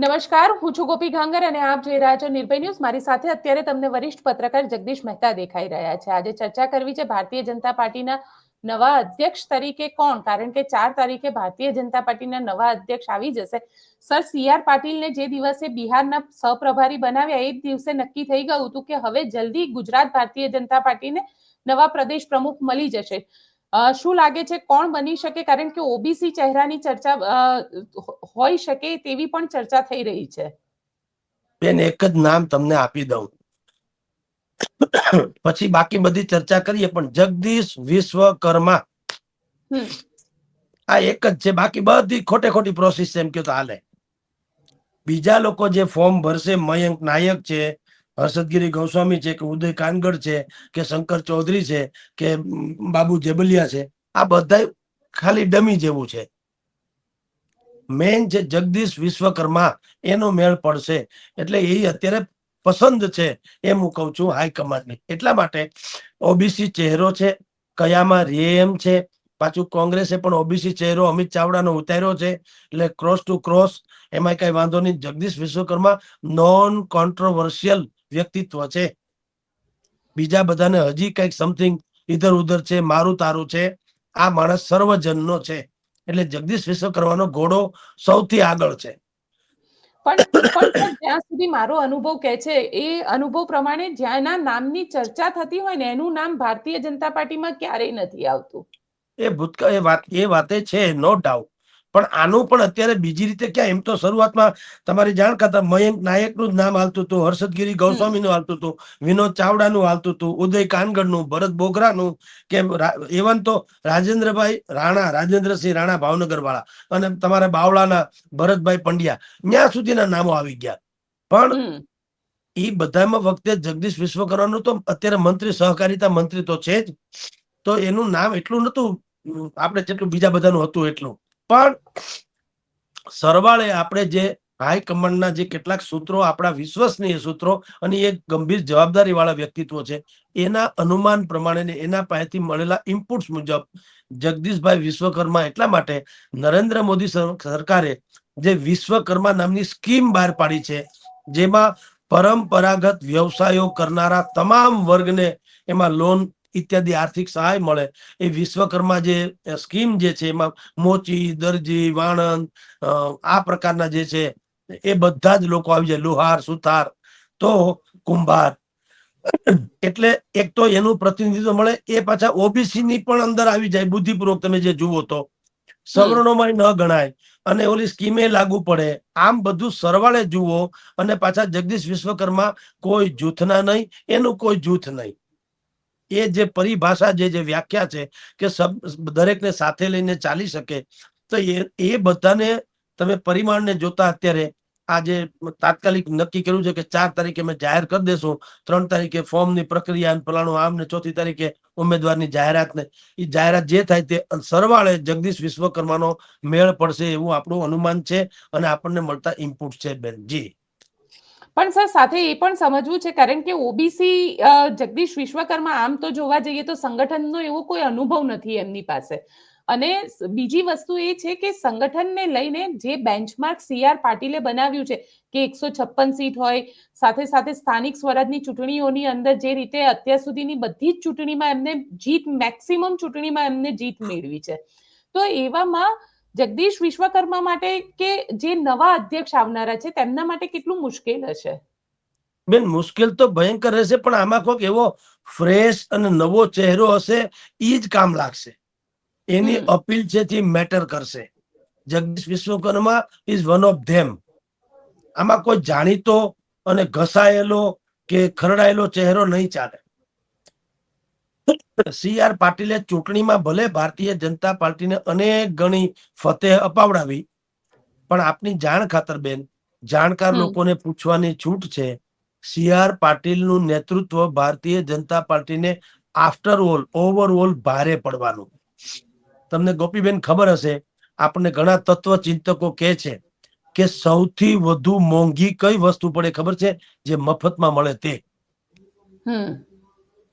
નમસ્કાર, હું છું ગોપી ગાંગર અને આપ જોઈ રહ્યા છો નિર્ભય ન્યૂઝ. મારી સાથે અત્યારે તમને વરિષ્ઠ પત્રકાર જગદીશ મહેતા દેખાઈ રહ્યા છે. આજે ચર્ચા કરવી છે ભારતીય જનતા પાર્ટીના નવા અધ્યક્ષ તરીકે કોણ? કારણ કે ચાર તારીખે ભારતીય જનતા પાર્ટીના નવા અધ્યક્ષ આવી જશે. સર, સી આર પાટીલને જે દિવસે બિહારના સહપ્રભારી બનાવ્યા, એ જ દિવસે નક્કી થઈ ગયું હતું કે હવે જલ્દી ગુજરાત ભારતીય જનતા પાર્ટીને નવા પ્રદેશ પ્રમુખ મળી જશે. શું લાગે છે કોણ બની શકે? કારણ કે ઓબીસી ચહેરાની ચર્ચા હોઈ શકે તેવી પણ ચર્ચા થઈ રહી છે. બેન એક જ નામ તમને આપી દઉં. પછી બાકી બધી ચર્ચા કરીએ પણ જગદીશ વિશ્વકર્મા. આ એક જ છે. બાકી બધી ખોટે ખોટી પ્રોસેસ એમ કે તો હાલે. બીજા લોકો જે ફોર્મ ભરશે મયંક નાયક છે હર્ષદગીરી ગોસ્વામી છે કે ઉદય કાનગડ છે કે શંકર ચૌધરી છે કે બાબુ જેબલિયા છે, આ બધા ખાલી ડમી જેવું છે. મેન છે જગદીશ વિશ્વકર્મા એનો મેળ પડશે એટલે એ અત્યારે પસંદ છે એમ હું કહું છું હાઈકમાન્ડની. એટલા માટે ઓબીસી ચહેરો છે, કયામાં રે એમ છે, પાછું કોંગ્રેસે પણ ઓબીસી ચહેરો અમિત ચાવડાનો ઉતાર્યો છે, એટલે ક્રોસ ટુ ક્રોસ એમાં કઈ વાંધો નહીં. જગદીશ વિશ્વકર્મા નોન કોન્ટ્રોવર્શિયલ વ્યક્તિત્વ છે. બીજા બધાને હજી કંઈક સમથિંગ ઇધર ઉધર છે મારું તારું છે. આ માણસ સર્વજનનો છે. એટલે જગદીશ વિશ્વકર્માનો ઘોડો સૌથી આગળ છે. પણ પણ જ્યાં સુધી મારો અનુભવ કહે છે એ અનુભવ પ્રમાણે જ્યાંના નામની ચર્ચા થતી હોય ને એનું નામ ભારતીય જનતા પાર્ટીમાં ક્યારેય નથી આવતું. એ ભૂતકાળ એ વાત એ વાતે છે નો ડાઉટ પણ આનું પણ અત્યારે બીજી રીતે ક્યાં? એમ તો શરૂઆતમાં તમારી જાણ કરતા મયંક નાયકનું જ નામ હાલતું હતું હર્ષદગીરી ગૌસ્વામીનું હાલતું હતું વિનોદ ચાવડાનું હાલતું હતું ઉદય કાનગડનું ભરત બોગરાનું કે એવન તો રાજેન્દ્રભાઈ રાણા રાજેન્દ્રસિંહ રાણા ભાવનગર વાળા અને તમારા બાવળાના ભરતભાઈ પંડ્યા ત્યાં સુધીના નામો આવી ગયા. પણ એ બધામાં વખતે જગદીશ વિશ્વકર્માનું તો અત્યારે મંત્રી સહકારિતા મંત્રી તો છે જ. તો એનું નામ એટલું નતું આપણે જેટલું બીજા બધાનું હતું એટલું. પણ સરવાળે આપણે જે હાઈકમાન્ડના જે કેટલાક સૂત્રો આપણા વિશ્વસનીય સૂત્રો અને એ ગંભીર જવાબદારી વાળા વ્યક્તિત્વ છે, એના અનુમાન પ્રમાણે એના પાસેથી મળેલા ઇનપુટ્સ મુજબ જગદીશભાઈ વિશ્વકર્મા એટલા માટે નરેન્દ્ર મોદી સર- સરકારે જે વિશ્વકર્મા નામની સ્કીમ બહાર પાડી છે, જેમાં પરંપરાગત વ્યવસાયો કરનારા તમામ વર્ગને એમાં લોન ઇત્યાદિ આર્થિક સહાય મળે. એ વિશ્વકર્મા જે સ્કીમ જે છે એમાં મોચી, દરજી, વાણંદ આ પ્રકારના જે છે, એ બધા જ લોકો આવી જાય. લુહાર, સુથાર, તો કુંભાર. એટલે એક તો એનું પ્રતિનિધિત્વ મળે, એ પાછા ઓબીસી ની પણ અંદર આવી જાય. બુદ્ધિપૂર્વક તમે જે જુઓ તો. સવર્ણોમાં ન ગણાય. અને ઓલી સ્કીમે લાગુ પડે. આમ બધું સરવાળે જુઓ અને પાછા જગદીશ વિશ્વકર્મા કોઈ જૂથના નહીં, એનું કોઈ જૂથ નહીં. એ જે પરિભાષા, જે જે વ્યાખ્યા છે કે સબ, દરેકને સાથે લઈને ચાલી શકે, તો એ એ બધાને તમે પરિમાણને જોતા અત્યારે આજે તાત્કાલિક નક્કી કર્યું છે કે ચાર તારીખે અમે જાહેર કરી દેશું, ત્રણ તારીખે ફોર્મની પ્રક્રિયા ફલાણું આમ ને ચોથી તારીખે ઉમેદવારની જાહેરાત ને એ જાહેરાત જે થાય તે સરવાળે જગદીશ વિશ્વકર્માનો મેળ પડશે એવું આપણું અનુમાન છે અને આપણને મળતા ઇનપુટ છે બેન. જી. પણ સર, સાથે એ પણ સમજવું છે, કારણ કે ઓબીસી જગદીશ વિશ્વકર્મા આમ તો જોવા જઈએ તો સંગઠનનો એવો કોઈ અનુભવ નથી એમની પાસે. અને બીજી વસ્તુ એ છે કે સંગઠનને લઈને જે બેન્ચમાર્ક સીઆર પાટીલે બનાવ્યું છે, કે એકસો છપ્પન સીટ હોય, સાથે સાથે સ્થાનિક સ્વરાજની ચૂંટણીઓની અંદર જે રીતે અત્યાર સુધીની બધી જ ચૂંટણીમાં એમને જીત, મેક્સિમમ ચૂંટણીમાં એમને જીત મેળવી છે. તો એવામાં જગદીશ વિશ્વકર્મા માટે કે જે નવા અધ્યક્ષ આવનારા છે તેમના માટે કેટલું મુશ્કેલ હશે? બેન મુશ્કેલ તો ભયંકર રહેશે પણ આમાં કોઈક એવો ફ્રેશ અને નવો ચહેરો હશે એ જ કામ લાગશે. એની અપીલ છે તે મેટર કરશે. Jagdish Vishwakarma is one of them આમાં કોઈ જાણીતો અને ઘસાયેલો કે ખરડાયેલો ચહેરો નહીં ચાલે. સી આર પાટીલે ચૂંટણીમાં ભલે ભારતીય જનતા પાર્ટીને અનેક ગણી ફતેહ અપાવડાવી પણ આપની જાણ ખાતર બેન જાણકાર લોકોને પૂછવાની છૂટ છે. સી આર પાટીલનું નેતૃત્વ ભારતીય જનતા પાર્ટીને આફ્ટર ઓલ ઓવરઓલ ભારે પડવાનું. તમને ગોપીબેન ખબર હશે આપણને ઘણા તત્વ ચિંતકો કહે છે કે સૌથી વધુ મોંઘી કઈ વસ્તુ પડે ખબર છે? જે મફતમાં મળે તે.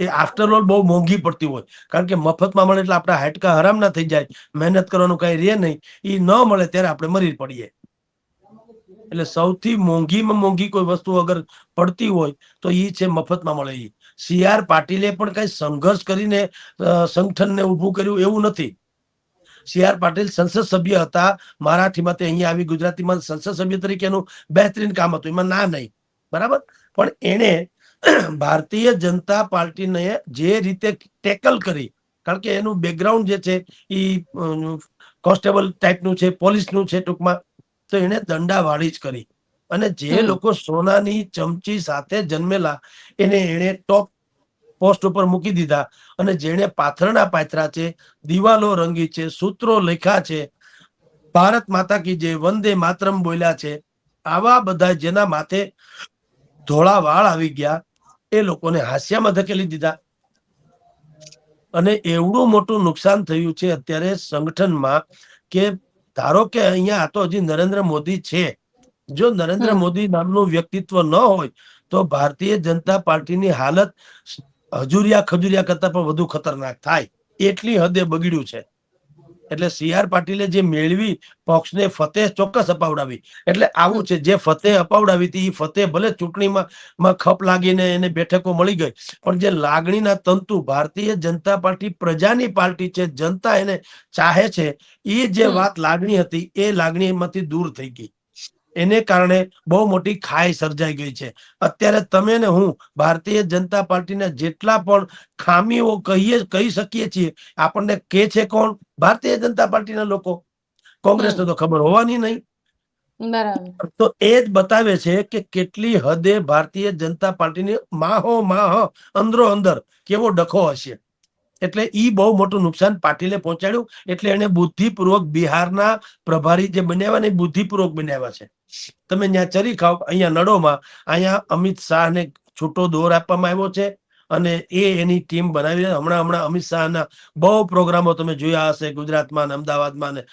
એ આફ્ટર ઓલ બહુ મોંઘી પડતી હોય. કારણ કે મફતમાં મળે એટલે આપણા હાડકા હરામ ના થઈ જાય. મહેનત કરવાનું કઈ રહે નહીં. એ ન મળે ત્યારે આપણે મરી પડીએ. એટલે સૌથી મોંઘીમાં મોંઘી કોઈ વસ્તુ અગર પડતી હોય, તો એ છે મફતમાં મળે એ સી આર પાટીલે પણ કઈ સંઘર્ષ કરીને સંગઠનને ઊભું કર્યું એવું નથી. સી આર પાટીલ સંસદ સભ્ય હતા. મરાઠીમાં તે અહીંયા આવી ગુજરાતીમાં સંસદ સભ્ય તરીકેનું બહેતરીન કામ હતું. એમાં ના નહીં. બરાબર? પણ એણે ભારતીય જનતા પાર્ટીને જે રીતે ટેકલ કરી કારણ કે એનું બેકગ્રાઉન્ડ જે છે એ કોન્સ્ટેબલ ટાઈપનું છે પોલીસનું છે ટૂંકમાં તો એને દંડાવાળી જ કરી. અને જે લોકો સોનાની ચમચી સાથે જન્મેલા એને એને ટોપ પોસ્ટ ઉપર મૂકી દીધા. અને જેણે પાથરણા પાથરા છે દિવાલો રંગી છે સૂત્રો લખ્યા છે ભારત માતા કી જે વંદે માતરમ બોલ્યા છે આવા બધા જેના માથે ધોળા વાળ આવી ગયા. એ લોકોને હાસ્યામાં ધકેલી દીધા. અને એવડું મોટું નુકસાન થયું છે અત્યારે સંગઠનમાં કે ધારો કે અહીંયા આ તો હજી નરેન્દ્ર મોદી છે. જો નરેન્દ્ર. મોદી નામનું વ્યક્તિત્વ ન હોય તો ભારતીય જનતા પાર્ટીની હાલત હજુરિયા ખજુરિયા કરતા પણ વધુ ખતરનાક થાય. એટલી હદે બગડ્યું છે. એટલે સી આર પાટીલે જે મેળવી પક્ષને ફતેહ ચોક્કસ અપાવડાવી. એટલે આવું છે જે ફતેહ અપાવડાવી હતી એ ફતેહ ભલે ચૂંટણીમાં ખપ લાગીને એને બેઠકો મળી ગઈ પણ જે લાગણીના તંતુ ભારતીય જનતા પાર્ટી પ્રજાની પાર્ટી છે જનતા એને ચાહે છે એ જે વાત લાગણી હતી એ લાગણીમાંથી દૂર થઈ ગઈ. એને કારણે બહુ મોટી ખાઈ સર્જાઈ ગઈ છે. અત્યારે તમે ને હું ભારતીય જનતા પાર્ટીના જેટલા પણ ખામીઓ કહીએ કહી શકીએ છીએ આપણને કે છે કોણ? ભારતીય જનતા પાર્ટીના લોકો. કોંગ્રેસને તો ખબર હોવાની નહીં. તો એ જ બતાવે છે કે કેટલી હદે ભારતીય જનતા પાર્ટીની માહો માહ અંદરો અંદર કેવો ડખો હશે. એટલે ઈ બહુ મોટું નુકસાન પાટીલે પહોંચાડ્યું. એટલે એને બુદ્ધિપૂર્વક બિહારના પ્રભારી જે બનાવ્યા ને એ બુદ્ધિપૂર્વક બનાવ્યા છે. તમે ત્યાં ચરી ખાઓ અહીંયા નડોમાં અહીંયા અમિત શાહને છૂટો દોર આપવામાં આવ્યો છે. અને એ એની ટીમ બનાવી હમણાં હમણાં અમિત શાહના બહુ પ્રોગ્રામો તમે જોયા હશે ગુજરાતમાં અમદાવાદમાં ને.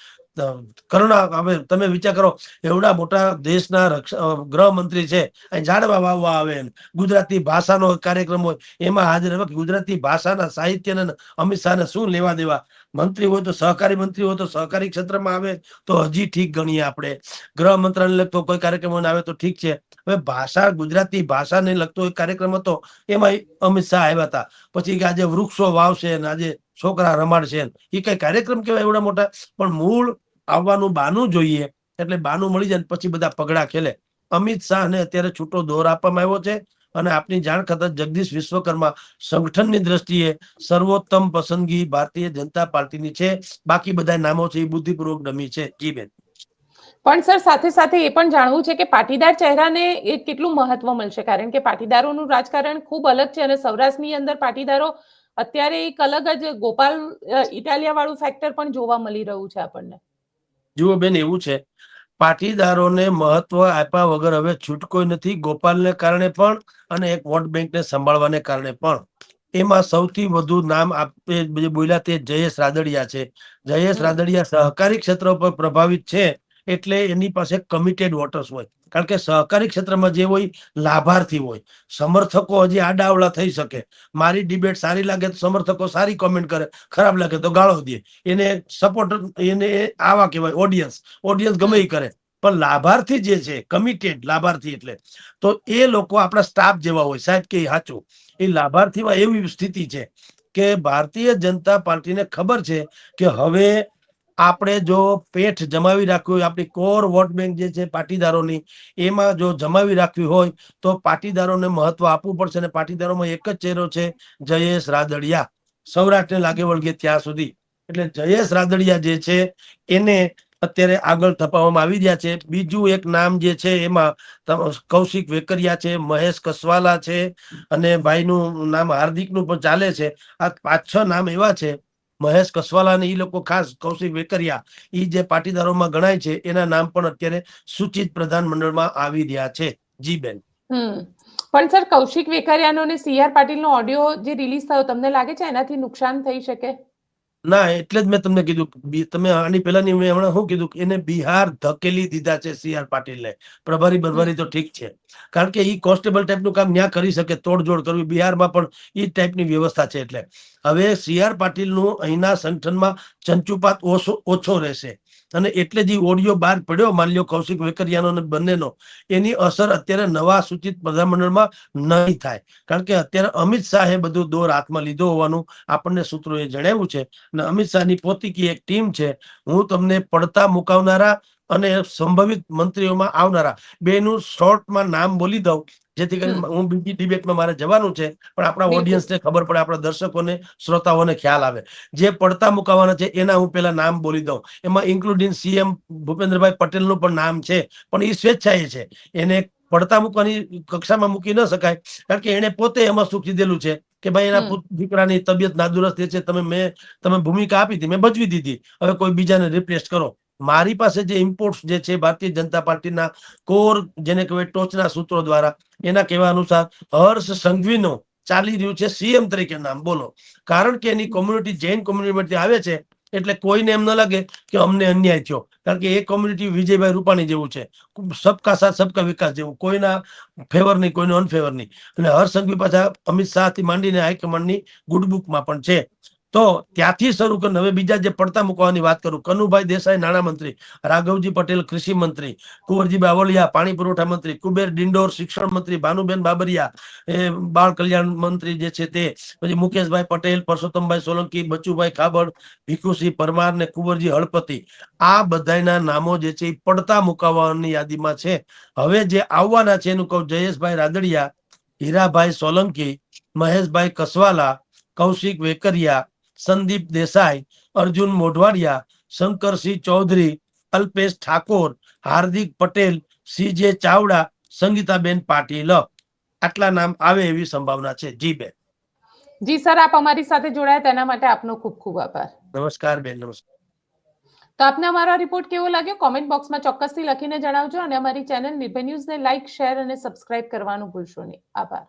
કરુણા, હવે તમે વિચાર કરો, એવડા મોટા દેશના રક્ષ ગૃહમંત્રી છે, અહીં વાવવા આવે ગુજરાતી ભાષાનો કાર્યક્રમ હોય, એમાં હાજર ગુજરાતી ભાષાના સાહિત્યને ને અમિત શાહને શું લેવા દેવા? મંત્રી હોય તો સહકારી મંત્રી હોય તો સહકારી ક્ષેત્રમાં આવે તો હજી ઠીક ગણીએ આપણે. ગૃહ મંત્રાલય લગતો કોઈ કાર્યક્રમ આવે તો ઠીક છે. હવે ભાષા, ગુજરાતી ભાષાને લગતો એક કાર્યક્રમ હતો એમાં અમિત શાહ આવ્યા હતા. પછી કે આજે વૃક્ષો વાવશે ને આજે છોકરા રમાડશે એ કઈ કાર્યક્રમ કેવાય એવડા મોટા? પણ મૂળ આવવાનું બાનું જોઈએ, એટલે બાનું મળી જાય ને પછી બધા પગડા ખેલે. અમિત શાહને અત્યારે છૂટો દોર આપવામાં આવ્યો છે અને આપની જાણ ખાતર જગદીશ વિશ્વકર્મા સંગઠનની દ્રષ્ટિએ સર્વોત્તમ પસંદગી ભારતીય જનતા પાર્ટીની છે. બાકી બધા નામો છે, એ બુદ્ધિપૂર્વક ડમી છે. જી બેન. પણ સર સાથે સાથે એ પણ જાણવું છે કે પાટીદાર ચહેરાને એ કેટલું મહત્વ મળશે? કારણ કે પાટીદારોનું રાજકારણ ખૂબ અલગ છે અને સૌરાષ્ટ્રની અંદર પાટીદારો અત્યારે એક અલગ જ ગોપાલ ઇટાલિયા વાળું ફેક્ટર પણ જોવા મળી રહ્યું છે આપણને. જુઓ બેન એવું છે. પાટીદારોને મહત્વ આપ્યા વગર હવે છૂટકો નથી. ગોપાલને કારણે પણ અને એક વોટ બેંકને સંભાળવાને કારણે પણ. એમાં સૌથી વધુ નામ આપે બોલ્યા તે જયેશ રાદડિયા છે. જયેશ રાદડિયા સહકારી ક્ષેત્ર પર પ્રભાવિત છે. એટલે એની પાસે કમિટેડ વોટર્સ હોય. કારણ કે સહકારી ક્ષેત્રમાં જે હોય, લાભાર્થી હોય. સમર્થકો હજી આડાવડા થઈ શકે. મારી ડિબેટ સારી લાગે તો સમર્થકો સારી કોમેન્ટ કરે. ખરાબ લાગે તો ગાળો દે. એને સપોર્ટ એને આવા કહેવાય ઓડિયન્સ ઓડિયન્સ ગમે એ કરે. પણ લાભાર્થી જે છે કમિટેડ લાભાર્થી એટલે, તો એ લોકો આપણા સ્ટાફ જેવા હોય. સાહેબ કે સાચું એ લાભાર્થીમાં એવી સ્થિતિ છે કે ભારતીય જનતા પાર્ટીને ખબર છે કે હવે આપણે જો પેઠ જમાવી રાખવી હોય, આપણી કોર વોટ બેંક જે છે પાટીદારોની, એમાં જો જમાવી રાખવી હોય, તો પાટીદારોને મહત્વ આપવું પડશે અને પાટીદારોમાં એક જ ચહેરો છે, જયેશ રાદડિયા. સૌરાષ્ટ્રને લાગે વળગે ત્યાં સુધી. એટલે જયેશ રાદડિયા જે છે, એને અત્યારે આગળ ધપાવવામાં આવી રહ્યા છે. બીજું એક નામ જે છે, એમાં કૌશિક વેકરિયા છે, મહેશ કસવાલા છે, અને ભાઈનું નામ હાર્દિકનું પણ ચાલે છે. આ પાંચ છ નામ એવા છે મહેશ કસવાલા ને એ લોકો ખાસ કૌશિક વેકરિયા એ જે પાટીદારોમાં ગણાય છે, એના નામ પણ અત્યારે સૂચિત પ્રધાન મંડળમાં આવી રહ્યા છે. જી બેન. પણ સર, કૌશિક વેકરિયાનો અને સીઆર પાટીલનો ઓડિયો જે રિલીઝ થયો, તમને લાગે છે એનાથી નુકસાન થઈ શકે? ના, એટલે જ મેં તમને કીધું તમે આની પહેલાની મેં હમણાં શું કીધું એને બિહાર ધકેલી દીધા છે સી આર પાટીલને. પ્રભારી બરભારી તો ઠીક છે. કારણ કે એ કોન્સ્ટેબલ ટાઈપનું કામ ન્યા કરી શકે, તોડજોડ કરવી, બિહારમાં પણ એ ટાઈપની વ્યવસ્થા છે એટલે. હવે સી આર પાટીલનું અહીંના સંગઠનમાં ચંચુપાત ઓછો ઓછો રહેશે. અને એટલે જે ઓડિયો બહાર પડ્યો, માની લો કૌશિક વેકરિયાનો અને બંનેનો, એની અસર અત્યારે નવા સૂચિત પ્રધાનમંડળમાં નહીં થાય. કારણ કે અત્યારે અમિત શાહે બધું દોર હાથમાં લીધો હોવાનું આપણને સૂત્રોએ જણાવ્યું છે અને અમિત શાહની પોતીકી એક ટીમ છે. હું તમને પડતા મુકાવનારા અને સંભવિત મંત્રીઓમાં આવનારા બેનું શોર્ટમાં નામ બોલી દઉં. જેથી કરીને હું બીજી ડિબેટમાં મારે જવાનું છે પણ આપણા ઓડિયન્સને ખબર પડે આપણા દર્શકોને શ્રોતાઓને ખ્યાલ આવે. જે પડતા મુકાવાના છે એના હું પેલા નામ બોલી દઉં. એમાં ઇન્ક્લુડિંગ સીએમ ભૂપેન્દ્રભાઈ પટેલનું પણ નામ છે પણ એ સ્વેચ્છાએ છે. એને પડતા મૂકવાની કક્ષામાં મૂકી ન શકાય કારણ કે એને પોતે એમાં સુખ દીધેલું છે કે ભાઈ એના દીકરાની તબિયત નાદુરસ્ત છે તમે મેં તમે ભૂમિકા આપી હતી મેં ભજવી દીધી. હવે કોઈ બીજાને રિપ્લેસ કરો. મારી પાસે જે ઇમ્પોર્ટ્સ જે છે ભારતીય જનતા પાર્ટીના કોર, જેને કહેવાય ટોચના સૂત્રો દ્વારા, એના કહેવા અનુસાર હર્ષ સંઘવીનો ચાલી રહ્યું છે સીએમ તરીકે નામ. બોલો. કારણ કે એની કોમ્યુનિટી જૈન કોમ્યુનિટીમાંથી આવે છે, એટલે કોઈને એમ ન લાગે કે અમને અન્યાય થયો. કારણ કે એ કોમ્યુનિટી વિજયભાઈ રૂપાણી જેવું છે. સબકા સાથ, સબકા વિકાસ જેવું. કોઈના ફેવર નહીં, કોઈનો અનફેવર નહીં. અને હર્ષ સંઘવી પાછા અમિત શાહથી માંડીને હાઈકમાન્ડની ગુડ બુકમાં પણ છે. તો ત્યાંથી શરૂ કરીને હવે બીજા જે પડતા મૂકવાની વાત કરું, કનુભાઈ દેસાઈ નાણામંત્રી રાઘવજી પટેલ કૃષિ મંત્રી, કુંવરજી બાવળિયા પાણી પુરવઠા મંત્રી, કુબેર ડિંડોર શિક્ષણ મંત્રી, ભાનુબેન બાબરિયા, એ બાળ કલ્યાણ મંત્રી જે છે તે, પછી મુકેશભાઈ પટેલ, પરસોત્તમભાઈ સોલંકી, બચુભાઈ ખાબડ, ભીખુસિંહ પરમાર ને કુંવરજી હળપતિ, આ બધાના નામો જે છે એ પડતા મુકાવવાની યાદીમાં છે. હવે જે આવવાના છે એનું કહું, જયેશભાઈ રાદડિયા, હીરાભાઈ સોલંકી, મહેશભાઈ કસવાલા, કૌશિક વેકરિયા સંદીપ દેસાઈ અર્જુન મોઢવાડિયા શંકરસિંહ ચૌધરી અલ્પેશ ઠાકોર હાર્દિક પટેલ સીજે ચાવડા સંગીતાબેન પાટીલ. આટલા નામ આવે એવી સંભાવના છે. જી બેન. જી સર આપ અમારી સાથે જોડાયા તેના માટે આપનો ખૂબ ખૂબ આભાર. નમસ્કાર બેન નમસ્કાર. તો આપને અમારો રિપોર્ટ કેવો લાગ્યો? કોમેન્ટ બોક્સમાં ચોક્કસથી લખીને જણાવજો અને અમારી ચેનલ નિર્ભય ન્યૂઝને લાઇક શેર અને સબસ્ક્રાઇબ કરવાનું ભૂલશો નહીં. આભાર.